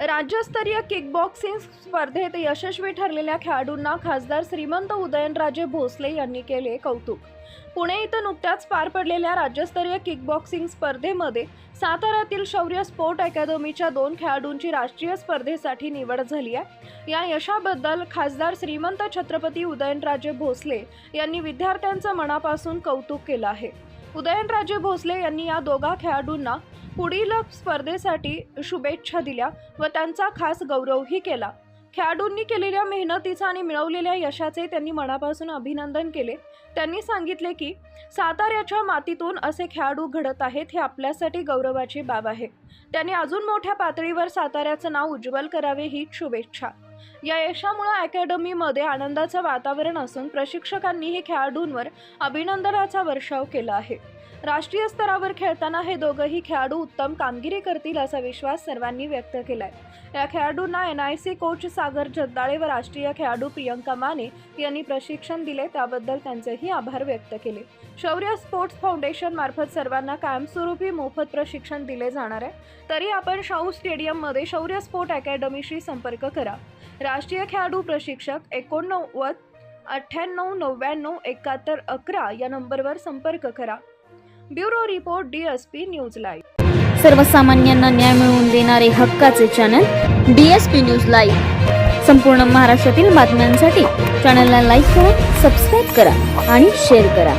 राज्यस्तरीय किकबॉक्सिंग स्पर्धेत यशस्वी ठरलेल्या खेळाडूंना खासदार श्रीमंत उदयनराजे भोसले यांनी केले कौतुक. पुणे इथं नुकत्याच पार पडलेल्या राज्यस्तरीय किकबॉक्सिंग स्पर्धेमध्ये साताऱ्यातील शौर्य स्पोर्ट अकॅदमीच्या दोन खेळाडूंची राष्ट्रीय स्पर्धेसाठी निवड झाली आहे. या यशाबद्दल खासदार श्रीमंत छत्रपती उदयनराजे भोसले यांनी विद्यार्थ्यांचं मनापासून कौतुक केलं आहे. उदयनराजे भोसले यांनी या दोघा खेळाडूंना पुढील स्पर्धेसाठी शुभेच्छा दिल्या व त्यांचा खास गौरवही केला. खेळाडूंनी केलेल्या मेहनतीचं आणि मिळवलेल्या यशाचे त्यांनी मनापासून अभिनंदन केले. त्यांनी सांगितले की साताऱ्याच्या मातीतून असे खेळाडू घडत आहेत हे आपल्यासाठी गौरवाची बाब आहे. त्यांनी अजून मोठ्या पातळीवर साताऱ्याचं नाव उज्ज्वल करावे ही शुभेच्छा. या यशामुळे अकॅडमीमध्ये आनंदाचं वातावरण असून प्रशिक्षकांनी हे खेळाडूंवर अभिनंदनाचा वर्षाव केला आहे. राष्ट्रीय स्तरावर खेळताना हे दोघंही खेळाडू उत्तम कामगिरी करतील असा विश्वास सर्वांनी व्यक्त केलाय. या खेळाडूंना N I C coach Sagar Jagdale व राष्ट्रीय खेळाडू प्रियंका माने यांनी प्रशिक्षण दिले त्याबद्दल त्यांचेही आभार व्यक्त केले. शौर्य स्पोर्ट्स फाउंडेशन मार्फत सर्वांना कायमस्वरूपी मोफत प्रशिक्षण दिले जाणार आहे. तरी आपण शाहू स्टेडियममध्ये शौर्य स्पोर्ट अकॅडमीशी संपर्क करा. राष्ट्रीय खेळाडू प्रशिक्षक एकोणनव्वद अठ्ठ्याण्णव नव्याण्णव एकाहत्तर अकरा या नंबरवर संपर्क करा. Bureau report D S P news live. सर्वसामान्यांना न्याय मिळवून देणारे हक्काचे channel D S P news live. संपूर्ण महाराष्ट्रातील बातम्यांसाठी चॅनलला लाईक करा सबस्क्राईब करा आणि शेअर करा.